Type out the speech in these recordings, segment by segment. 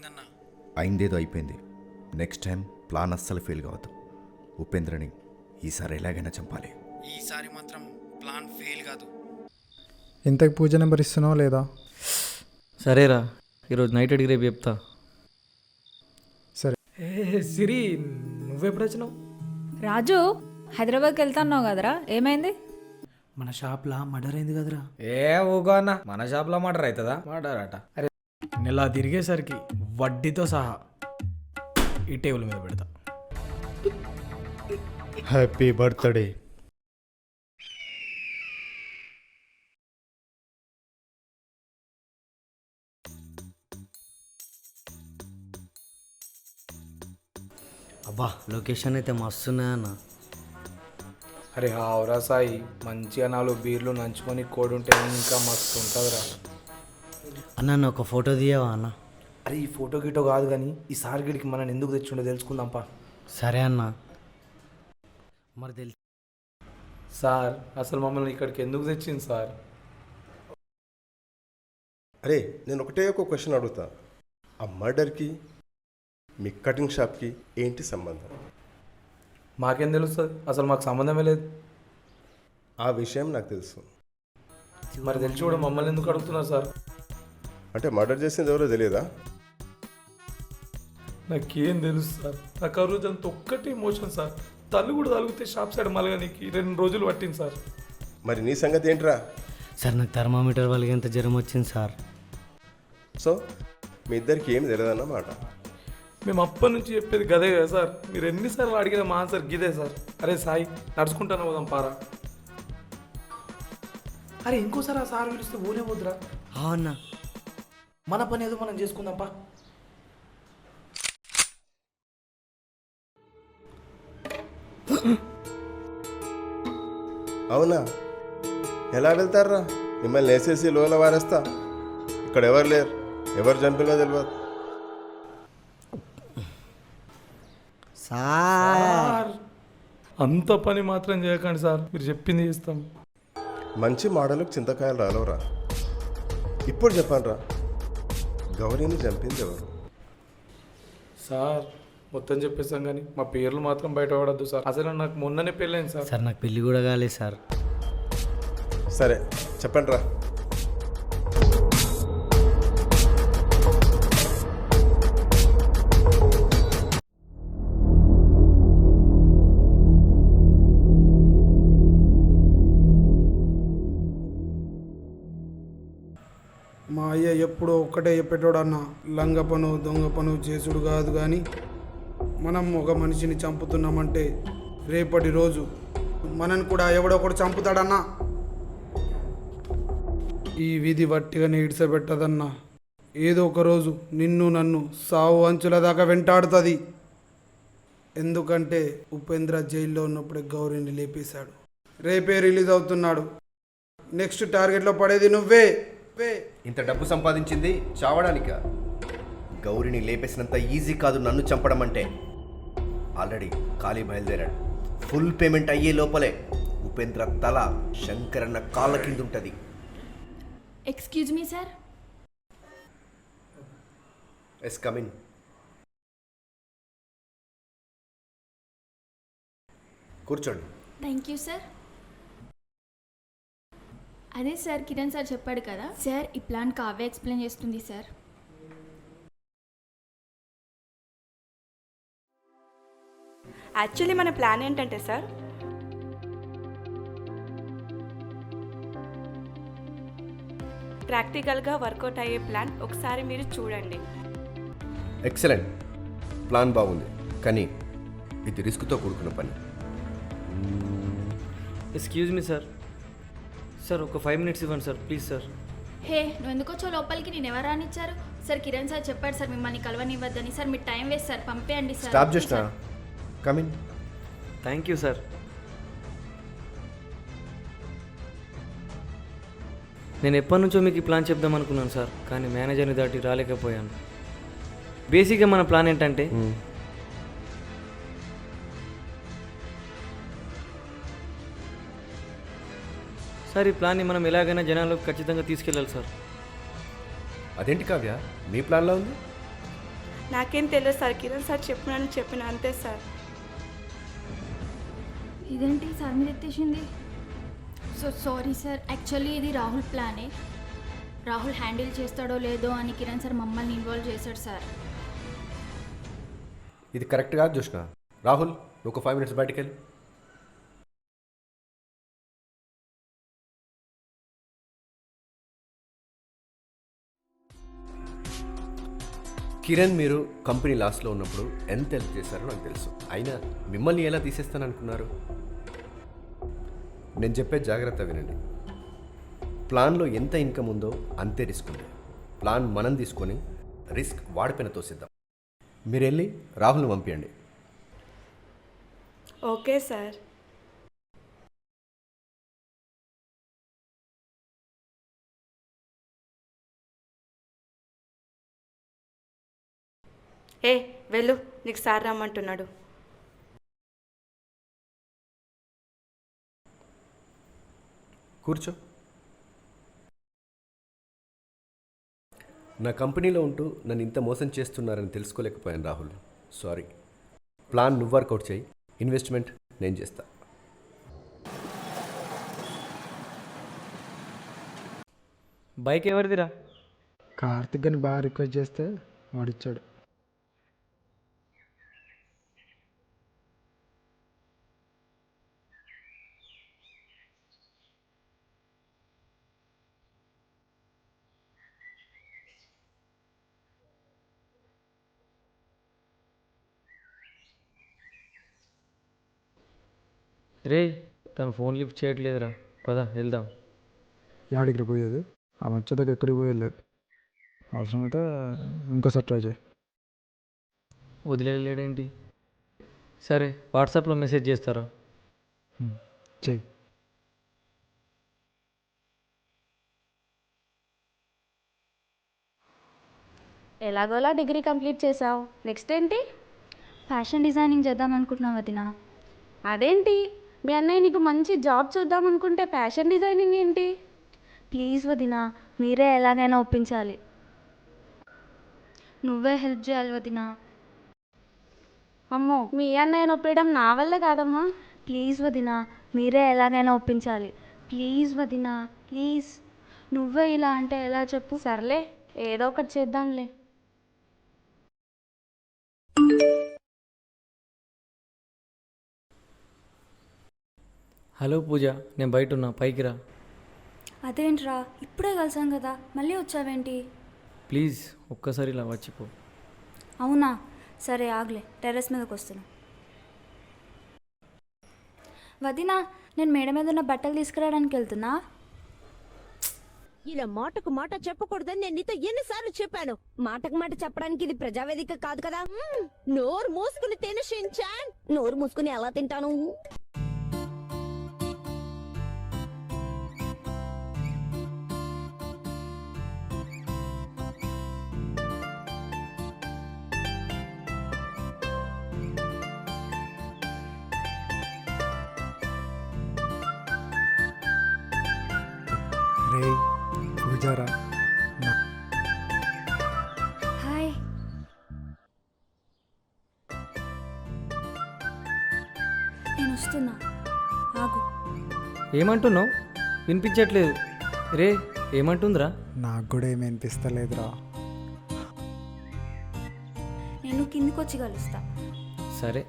అయిందన్నా అయిందేదో అయిపోయింది. Next time plan అస్సలు ఫెయిల్ కావద్దు. ఉపేంద్రని ఈసారి ఎలాగైనా చంపాలి. ఈసారి మాత్రం ప్లాన్ ఫెయిల్ కాదు. ఇంతకు పూజ నెంబర్ ఇస్తున్నావు లేదా? సరేరా ఈరోజు నైట్ అడిగి రేపు చెప్తా. సరే. ఏ సిరి నువ్వెప్పుడు వచ్చినావు? రాజు హైదరాబాద్కి వెళ్తున్నావు కదరా? ఏమైంది? మన షాప్లా మర్డర్ అయింది కదరా. ఏ ఊగో అన్న. మన షాప్లో మర్డర్ అవుతుందా? మర్డర్ అట. అరే. నెల తిరిగేసరికి వడ్డీతో సహా ఈ టేబుల్ మీద పెడతా. హ్యాపీ బర్త్డే అబ్బా లొకేషన్ అయితే మస్తున్నాయి అన్న. అరే హావురా సాయి మంచిగా నాలుగు బీర్లు నంచుకొని కోడి ఉంటే ఇంకా మస్తు ఉంటుందిరా. అన్న ఒక ఫోటో తీయవా అన్న? అరే ఈ ఫోటో గిటో కాదు కానీ ఈ సార్ గిడికి మనం ఎందుకు తెచ్చుండో తెలుసుకుందాంపా. సరే అన్న. మరి తెలి సార్ అసలు మమ్మల్ని ఇక్కడికి ఎందుకు తెచ్చింది సార్? అరే నేను ఒకటే ఒక క్వశ్చన్ అడుగుతా. ఆ మర్డర్కి మీ కటింగ్ షాప్కి ఏంటి సంబంధం? మాకేం తెలుస్తుంది అసలు మాకు సంబంధమే లేదు. ఆ విషయం నాకు తెలుసు. మరి తెలిసి కూడా మమ్మల్ని ఎందుకు అడుగుతున్నారు సార్? అంటే మర్డర్ చేసింది ఎవరో తెలియదా? నాకేం తెలుసు సార్. నాకు ఆ రోజు అంత ఒక్కటి ఎమోషన్ సార్. తల్లు కూడా తలిగితే షాప్ సైడ్ మలగనికి రెండు రోజులు పట్టింది సార్. మరి నీ సంగతి ఏంట్రా? సార్ నాకు థర్మామీటర్ వాళ్ళకి ఎంత జ్వరం వచ్చింది సార్. సో మీ ఇద్దరికి ఏమి తెలియదన్నమాట మేము అప్పటి నుంచి చెప్పేది గదే కదా సార్. మీరు ఎన్నిసార్లు అడిగిన మా ఆన్సర్ గిదే సార్. అరే సాయి నడుచుకుంటాను పోదాం పారా. అరే ఇంకోసారి ఆ సార్ పిలిస్తే ఊనే వద్దురా ఆ అన్న మన పని ఏదో మనం చేసుకుందాం అవునా? ఎలా వెళ్తారా మిమ్మల్ని వేసేసి లోల వారేస్తా. ఇక్కడ ఎవరు లేరు? ఎవరు చంపినో తెలియదు సార్. అంత పని మాత్రం చేయకండి సార్. మీరు చెప్పింది చేస్తాం. మంచి మోడల్కి చింతకాయలు రాలవరా. ఇప్పుడు చెప్పాను రా గౌరీని చంపింది ఎవరు? సార్. మొత్తం చెప్పేస్తాం కానీ మా పేర్లు మాత్రం బయట పడద్దు సార్. అసలు నాకు మొన్ననే పెళ్ళైంది సార్. సార్ నాకు పెళ్ళి కూడా కాలేదు సార్. సరే చెప్పండి రా. మా అయ్య ఎప్పుడూ ఒక్కటే చెప్పేటోడు అన్న. లంగ పను దొంగ పను చేసుడు కాదు కానీ మనం ఒక మనిషిని చంపుతున్నామంటే రేపటి రోజు మనని కూడా ఎవడో ఒకడు చంపుతాడన్నా? ఈ విధి వట్టిగా ఈడ్చబెట్టదన్నా ఏదో ఒక రోజు నిన్ను నన్ను సావు అంచుల దాకా వెంటాడుతుంది. ఎందుకంటే ఉపేంద్ర జైల్లో ఉన్నప్పుడే గౌరీని లేపేశాడు. రేపే రిలీజ్ అవుతున్నాడు. నెక్స్ట్ టార్గెట్లో పడేది నువ్వే నువ్వే. ఇంత డబ్బు సంపాదించింది చావడానిక? గౌరిని లేపేసినంత ఈజీ కాదు నన్ను చంపడం అంటే ఆల్రెడీ ఖాళీ బయలుదేరాడు. ఫుల్ పేమెంట్ అయ్యే లోపలే ఉపేంద్ర తల శంకరన్న కాళ్ళ కింద ఉంటుంది excuse me sir. Yes come in కూర్చోండి. Thank you sir. అదే సార్ కిరణ్ సార్ చెప్పాడు కదా? సార్ ఈ ప్లాన్ కావ్య ఎక్స్ప్లెయిన్ చేస్తుంది సార్. యాక్చువల్లీ మన ప్లాన్ ఏంటంటే సార్ ప్రాక్టికల్గా వర్కౌట్ అయ్యే ప్లాన్ ఒకసారి మీరు చూడండి. ఎక్సలెంట్. ప్లాన్ బాగుంది. కానీ ఇది రిస్క్తో కూడుకున్న పని. Excuse me sir. సార్ ఒక ఫైవ్ మినిట్స్ ఇవ్వండి సార్ ప్లీజ్ సార్. హే నువ్వు ఎందుకు వచ్చావు లోపలికి? నేను ఎవరు రానిచ్చారు? సార్ కిరణ్ సార్ చెప్పాడు సార్ మిమ్మల్ని కలవనివ్వద్దని. సార్ మీరు టైం వేస్ట్ సార్ పంపేయండి సార్. స్టాప్ చేసిన? Come in thank you sir నేను ఎప్పటి నుంచో మీకు ఈ ప్లాన్ చెప్దాం అనుకున్నాను సార్ కానీ మేనేజర్ని దాటి రాలేకపోయాను. బేసిక్గా మన ప్లాన్ ఏంటంటే సార్ ఈ ప్లాన్ని మనం ఎలాగైనా జనాలకు ఖచ్చితంగా తీసుకెళ్ళాలి సార్ అదేంటి కావ్య? మీ ప్లాన్లో ఉంది? నాకేం తెలియదు సార్ కిరణ్ సార్ చెప్పినని చెప్పిన అంతే సార్ ఇదేంటి సార్ మీద ఎత్తేసింది? సో సారీ సార్ యాక్చువల్లీ ఇది రాహుల్ ప్లానే. రాహుల్ హ్యాండిల్ చేస్తాడో లేదో అని కిరణ్ సార్ మమ్మల్ని ఇన్వాల్వ్ చేశాడు సార్. ఇది కరెక్ట్ కాదు చూసిన రాహుల్ నువ్వు ఒక ఫైవ్ మినిట్స్ బయటికి కిరణ్ మీరు కంపెనీ లాస్లో ఉన్నప్పుడు ఎంత హెల్ప్ చేశారో నాకు తెలుసు. అయినా మిమ్మల్ని ఎలా తీసేస్తాను అనుకున్నారు నేను చెప్పే జాగ్రత్త వినండి. ప్లాన్లో ఎంత ఇన్కమ్ ఉందో అంతే రిస్క్ ఉంది. ప్లాన్ మనం తీసుకొని రిస్క్ వాడిపైన తోసిద్దాం. మీరు వెళ్ళి రాహుల్ని పంపించండి ఓకే సార్. ఏ వెళ్ళు నీకు సార్ రమ్మంటున్నాడు. కూర్చో. నా కంపెనీలో ఉంటూ నన్ను ఇంత మోసం చేస్తున్నారని తెలుసుకోలేకపోయాను రాహుల్. సారీ. ప్లాన్ నువ్వు వర్కౌట్ చేయి. ఇన్వెస్ట్మెంట్ నేను చేస్తా. బైక్ ఎవరిదిరా? కార్తిక్ అని బాగా రిక్వెస్ట్ చేస్తే వాడిచ్చాడు. రే తన ఫోన్ లిఫ్ట్ చేయట్లేదురా. పద వెళ్దాం. యాడికి పోయేది? ఆ వచ్చేదాకా ఎక్కడికి పోయేది? అవసరమైతే ఇంకోసారి ట్రై చేయి. వదిలేయలేడేంటి? సరే వాట్సాప్లో మెసేజ్ చేస్తారా? చెయ్యి. ఎలాగోలా డిగ్రీ కంప్లీట్ చేసావు నెక్స్ట్ ఏంటి? ఫ్యాషన్ డిజైనింగ్ చేద్దాం అనుకుంటున్నాం వదిన అదేంటి? మీ అన్నయ్య నీకు మంచి జాబ్ చూద్దాం అనుకుంటే ఫ్యాషన్ డిజైనింగ్ ఏంటి? ప్లీజ్ వదిన మీరే ఎలాగైనా ఒప్పించాలి. నువ్వే హెల్ప్ చేయాలి వదిన. అమ్మో మీ అన్నయ్య నొప్పేయడం నా వల్ల కాదమ్మా. ప్లీజ్ వదిన మీరే ఎలాగైనా ఒప్పించాలి. ప్లీజ్ వదిన ప్లీజ్. నువ్వే ఇలా అంటే ఎలా చెప్పు? సర్లే ఏదో ఒకటి చేద్దాంలే. హలో పూజ నేను బయట ఉన్నా పైకి రా. అదేంట్రా ఇప్పుడే కలిసాం కదా మళ్ళీ వచ్చావేంటి? ప్లీజ్ ఒక్కసారి ఇలా వచ్చిపో అవునా? సరే ఆగలే టెర్రస్ మీదకి వస్తున్నా. వదినా నేను మేడ మీద ఉన్న బట్టలు తీసుకురావడానికి వెళ్తున్నా? ఇలా మాటకు మాట చెప్పకూడదని నేను నీతో ఎన్నిసార్లు చెప్పాను. మాటకు మాట చెప్పడానికి ఇది ప్రజావేదిక కాదు కదా. నోరు మూసుకుని తిను షించాన్ నోరు మూసుకుని ఎలా తింటాను? ఏమంటున్నావు? వినిపించట్లేదు. రే ఏమంటుందిరా? నాకు కూడా ఏమి అనిపిస్తలేదురా. నేను కిందికి వచ్చి కలుస్తా. సరే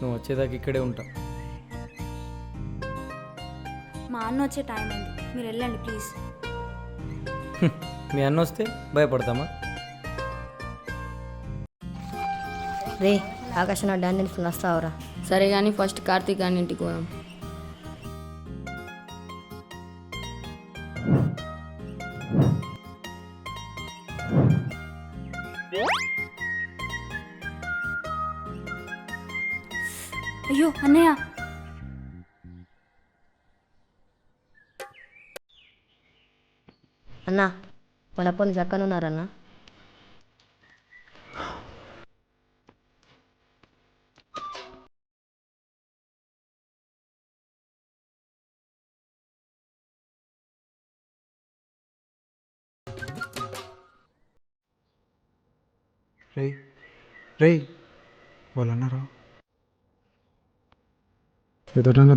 నువ్వు వచ్చేదాకా ఇక్కడే ఉంటా. మా అన్న వచ్చే టైం అయింది. మీరు వెళ్ళండి ప్లీజ్. మీ అన్న వస్తే భయపడతామా? రే ఆకాశ నా డాన్స్ వస్తావురా సరే కానీ ఫస్ట్ కార్తీక్ అని ఇంటికి పోదాం. మన పొంది చక్కనున్నారన్నా రే రేయ్ వాళ్ళు అన్నారా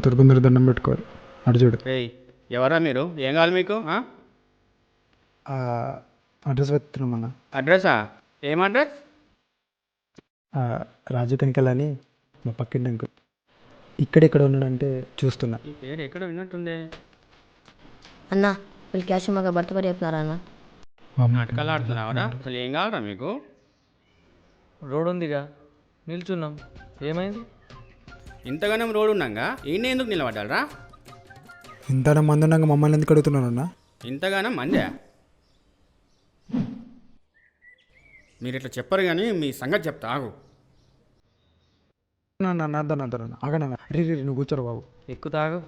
తిరుగుందరు దండం పెట్టుకోవాలి అటు చూడు రేయ్ ఎవరా మీరు ఏం కావాలి మీకు అడ్రస్ వెతుతున్నాం అన్న అడ్రసా? ఏం అడ్రస్? రాజు కనికల్ అని మా పక్కింటి అంకుల్. ఇక్కడెక్కడ ఉన్నాడంటే చూస్తున్నా. ఈ పేరు ఎక్కడ విన్నట్టుంది? అన్న వీళ్ళు క్యాష్ మాకు భర్త పడి చెప్తున్నారా అన్న? నాటకాలు ఆడుతున్నావరా అసలు ఏం కావాలరా మీకు? రోడ్ ఉందిగా నిల్చున్నాం. ఏమైంది? ఇంతగానం రోడ్ ఉన్నాగా ఈయన ఎందుకు నిలబడ్డారా ఇంత మంది ఉన్నాక మమ్మల్ని ఎందుకు అడుగుతున్నాను అన్న ఇంతగానం మందే? మీరు ఇట్లా చెప్పరు కానీ మీ సంగతి చెప్తా ఆగు. అన్న అద్దన్న అద్దన్న ఆగనా రే రే రే, నువ్వు కూర్చోరు బాబు. ఎక్కువ తాగు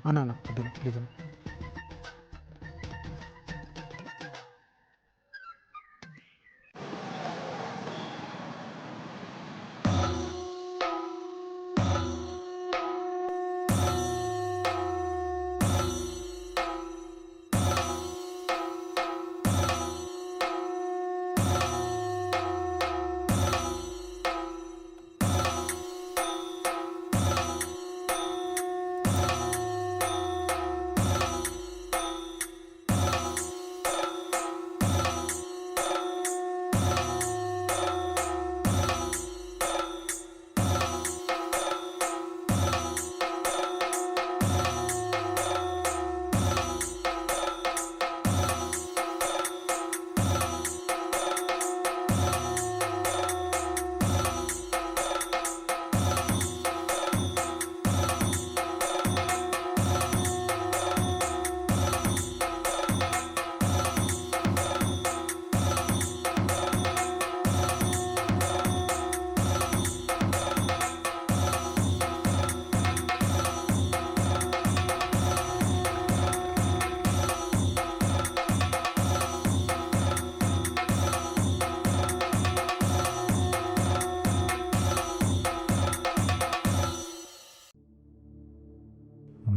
అన్న అన్న అద్దన్న ప్లీజ్ అన్న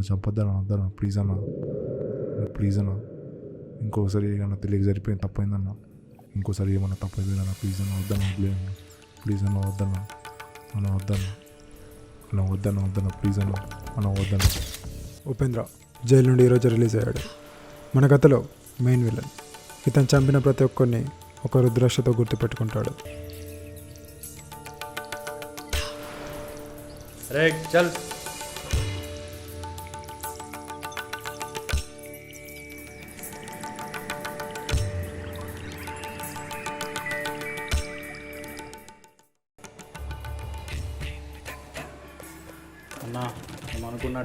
అన్న చంపొద్దన్న వద్దన్న ప్లీజ్ అన్న. ప్లీజ్ అన్న. ఇంకోసారి ఏమన్నా తెలియక సరిపోయింది తప్పైందన్న. ఇంకోసారి ఏమన్నా తప్పైందన్న ప్లీజ్ అన్న. వద్దన్న వదిలేయన్న ప్లీజ్ అన్న వద్దన్న. అన్న వద్దన్న. అన్న వద్దన్న వద్దన్న. ప్లీజ్ అన్న. అన్న వద్దన్న. ఉపేంద్ర జైలు నుండి ఈరోజు రిలీజ్ అయ్యాడు. మన కథలో మెయిన్ విలన్. ఇతను చంపిన ప్రతి ఒక్కరిని ఒక రుద్రాక్షతో గుర్తుపెట్టుకుంటాడు రేక్ చల్.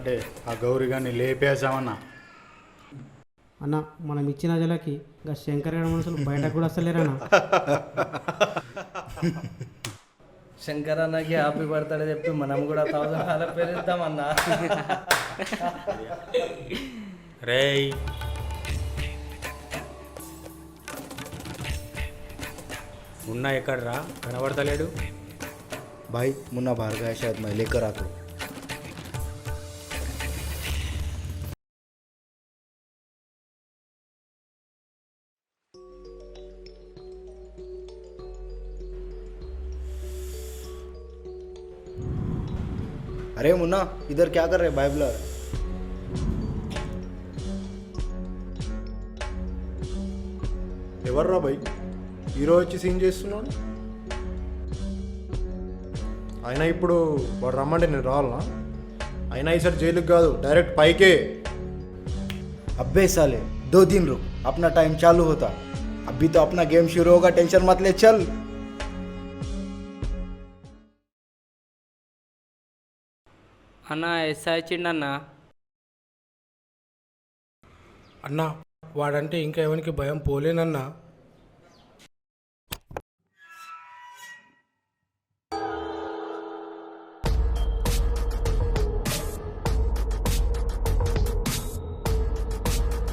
అంటే ఆ గౌరీ గారిని లేపేసామన్నా అన్న మనం ఇచ్చిన జలకి ఇంకా శంకర్ గారి మనుషులు బయటకు కూడా వస్తలేరన్నా శంకర్ అన్నకి హ్యాపీ పడతాడు చెప్పి మనం కూడా థౌసండ్ డాలర్ పెరిద్దామన్నా రేయ్. మున్నా ఎక్కడరా? కనబడతలేడు. బాయ్ మున్నా భార్గవ శాద్ మై లేకరాకు अरे मुन्ना इधर क्या कर रहे भाई बुला ఎవర్రా భయ్ హీరో వచ్చి సీన్ చేస్తున్నాడు అయినా ఇప్పుడు వాడు రమ్మంటే నేను రావాలనా అయినా ఈసారి జైలుకి కాదు డైరెక్ట్ పైకే अब्बे साले दो दिन रुक अपना टाइम चालू होता अभी तो अपना गेम शुरू होगा टेंशन मत ले चल అన్న ఎస్ఐ వచ్చిండన్న అన్నా వాడంటే ఇంకా ఎవరికి భయం? పోలేనన్నా.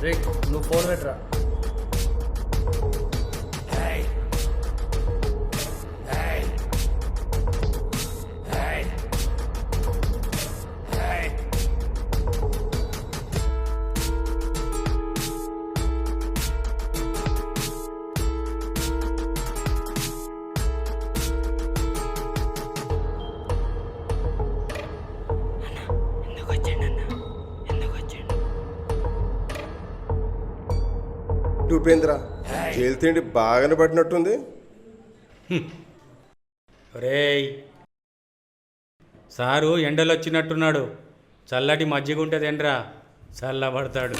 రే నువ్వు ఫోన్ పెట్టరా? ఉపేంద్ర జైలు తిండి బాగానే పట్టినట్టుంది రేయ్ సారు ఎండలు వచ్చినట్టున్నాడు. చల్లటి మజ్జిగ ఉంటుంది ఎండ్రా చల్లబడతాడు.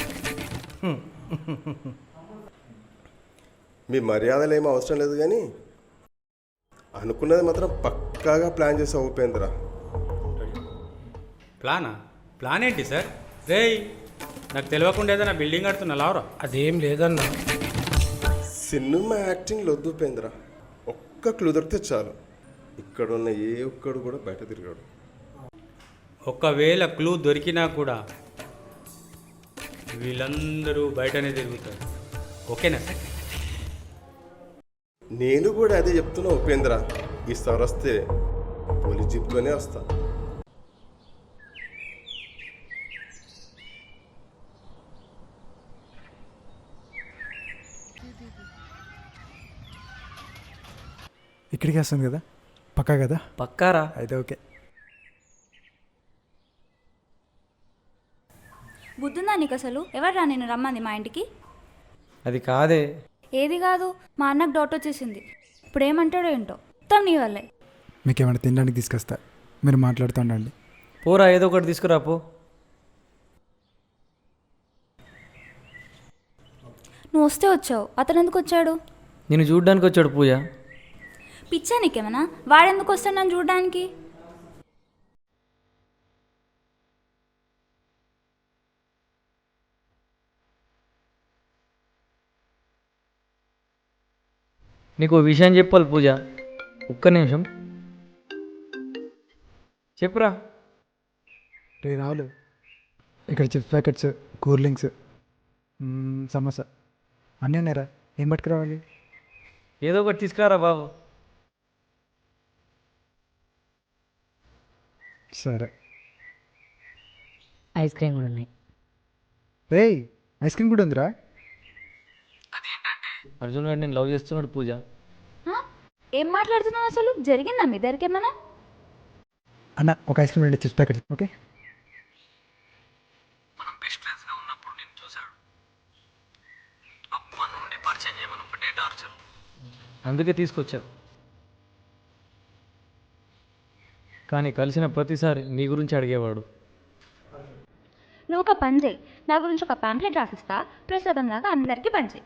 మీ మర్యాదలు ఏమీ అవసరం లేదు కానీ అనుకున్నది మాత్రం పక్కాగా ప్లాన్ చేసావు ఉపేంద్ర ప్లానా? ప్లాన్ ఏంటి సార్? రేయ్ నాకు తెలియకుండా ఏదైనా బిల్డింగ్ కడుతున్నా లావరా. అదేం లేదన్నా. సినిమా యాక్టింగ్ వద్దు ఉపేంద్ర. ఒక్క క్లూ దొరికితే చాలు. ఇక్కడ ఉన్న ఏ ఒక్కడు కూడా బయట తిరిగాడు. ఒకవేళ క్లూ దొరికినా కూడా వీళ్ళందరూ బయటనే తిరుగుతారు. ఓకేనా? నేను కూడా అదే చెప్తున్నా ఉపేంద్ర. ఈసారి వస్తే పోలీస్ జీప్తోనే వస్తా. ఇక్కడికి వస్తుంది కదా? పక్కా కదా? పక్కారా? అయితే ఓకే. బుద్ధుందా నీకు అసలు ఎవర్రా నేను రమ్మంది మా ఇంటికి? అది కాదే. ఏది కాదు మా అన్నకు డౌట్ వచ్చేసింది. ఇప్పుడు ఏమంటాడో ఏంటో? మొత్తం నీ వల్లే. మీకు ఏమైనా తినడానికి తీసుకొస్తా. మీరు మాట్లాడుతూ ఉండండి పోరా ఏదో ఒకటి తీసుకురా పో. నువ్వు వస్తే వచ్చావు. అతను ఎందుకు వచ్చాడు? నేను చూడ్డానికి వచ్చాడు పూజ. పిచ్చా నీకేమన్నా వాడెందుకు వస్తాడు నన్ను చూడడానికి? నీకు విషయం చెప్పాలి పూజ. ఒక్క నిమిషం. చెప్పురా. రే రావులు. ఇక్కడ chips packets cool drinks samosa. అన్నీ ఉన్నాయిరా. ఏం పట్టుకురావాలి? ఏదో ఒకటి తీసుకురారా బాబు. సరే. ఐస్ క్రీమ్ కూడా ఉన్నాయి. రే ఐస్ క్రీమ్ కూడా ఉందిరా? అర్జున్ గారు నేను లవ్ చేస్తున్నాడు పూజ. ఏం మాట్లాడుతున్నావు అసలు? జరిగిందా మీ దగ్గరికి ఏమన్నా? అన్న ఒక ఐస్ క్రీమ్ రెండు చిప్స్ ప్యాకెట్ ఓకే? మనం బెస్ట్ ఫ్రెండ్స్గా ఉన్నప్పుడు నేను చూశాడు. అప్ప నుండి పరిచయం చేయమని ఒకటే టార్చర్. అందుకే తీసుకొచ్చావు. కానీ కలిసిన ప్రతిసారి నీ గురించి అడిగేవాడు. నువ్వు ఒక పని చేయి నా గురించి ఒక పాంప్లెట్ రాసిస్తా. ప్రసాదం లాగా అందరికీ పని చేయి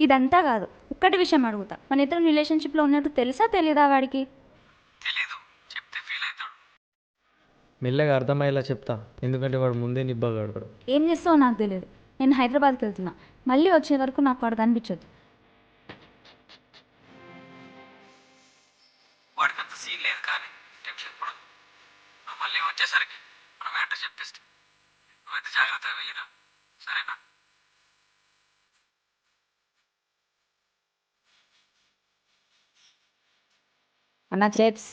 ఇదంతా కాదు. ఒక్కటి విషయం అడుగుతా. మన ఇద్దరు రిలేషన్షిప్లో ఉన్నట్టు తెలుసా తెలీదా వాడికి? మెల్లగా అర్థమయ్యేలా చెప్తా. ఎందుకంటే వాడు ముందే నిబ్బగాడు ఏం చేస్తావో నాకు తెలియదు నేను హైదరాబాద్కి వెళ్తున్నా. మళ్ళీ వచ్చే వరకు నాకు వాడు కనిపించదు అన్న చిప్స్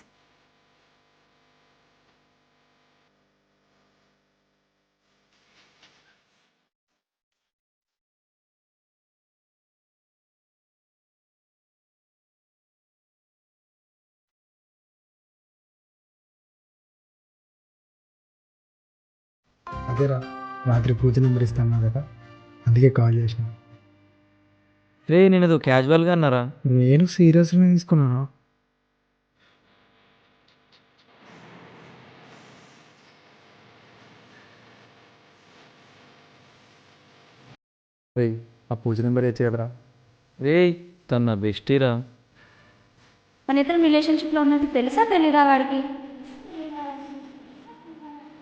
అదేరా రాత్రి పూజ నెంబర్ ఇస్తాను కదా అందుకే కాల్ చేసిన. రే నేను క్యాజువల్గా అన్నారా? నేను సీరియస్గా తీసుకున్నాను రే ఆ పూజ నెంబర్ ఏ చేయరా రే తన బెస్టీరా. మన ఇద్దరు రిలేషన్షిప్లో ఉన్నట్టు తెలుసా తెలీదా వాడికి?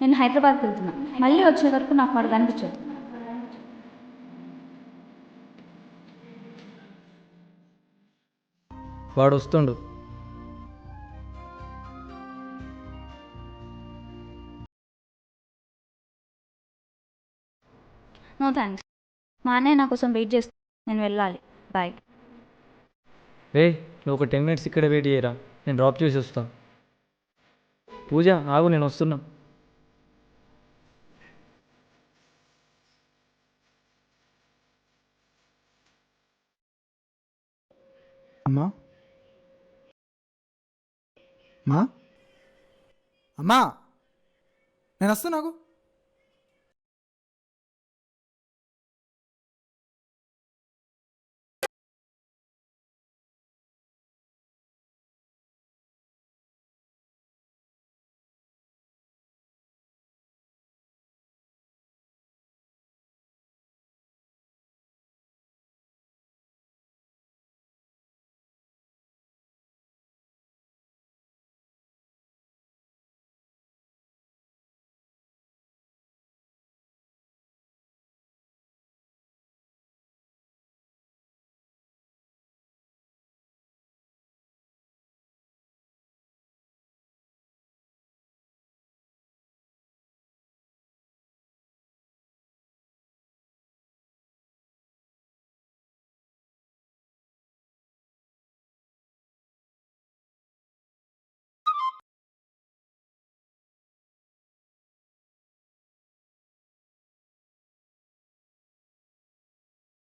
నేను హైదరాబాద్కి వెళ్తున్నా. మళ్ళీ వచ్చే వరకు నాకు వాడు కనిపించదు వాడు వస్తుండు. నో థ్యాంక్స్ మా అన్నయ్య నా కోసం వెయిట్ చేస్తూ నేను వెళ్ళాలి. బాయ్. రే నువ్వు ఒక టెన్ మినిట్స్ ఇక్కడ వెయిట్ చేయరా? నేను డ్రాప్ చేసి వస్తా. పూజ ఆగు నేను వస్తున్నా. అమ్మా. అమ్మా. అమ్మా. నేను వస్తా నాకు